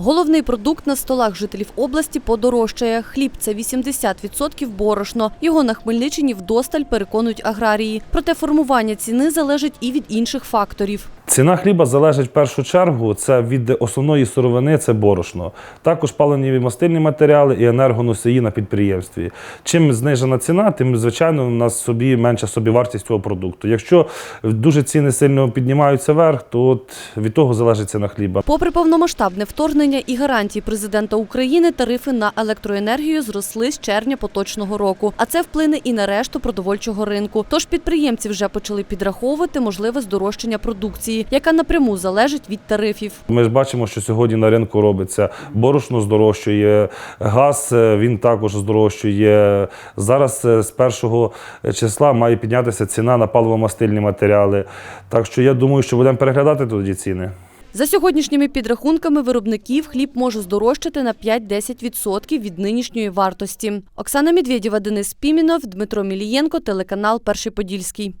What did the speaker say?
Головний продукт на столах жителів області подорожчає. Хліб це 80% борошно. Його на Хмельниччині вдосталь переконують аграрії. Проте формування ціни залежить і від інших факторів. Ціна хліба залежить в першу чергу це від основної сировини, це борошно. Також паливні мастильні матеріали і енергоносії на підприємстві. Чим знижена ціна, тим звичайно у нас собі менша собівартість цього продукту. Якщо дуже ціни сильно піднімаються вверх, то от від того залежить ціна хліба. Попри повномасштабне вторгнення і гарантії президента України, тарифи на електроенергію зросли з червня поточного року. А це вплине і на решту продовольчого ринку. Тож підприємці вже почали підраховувати можливе здорожчання продукції, яка напряму залежить від тарифів. Ми ж бачимо, що сьогодні на ринку робиться. Борошно здорожчує, газ е, він також здорожчує. Зараз е, з першого числа має піднятися ціна на паливомастильні матеріали. Так що я думаю, що будемо переглядати тоді ціни. За сьогоднішніми підрахунками виробників хліб може здорожчати на 5-10% від нинішньої вартості. Оксана Медведєва, Денис Пімінов, Дмитро Мілієнко, телеканал Перший Подільський.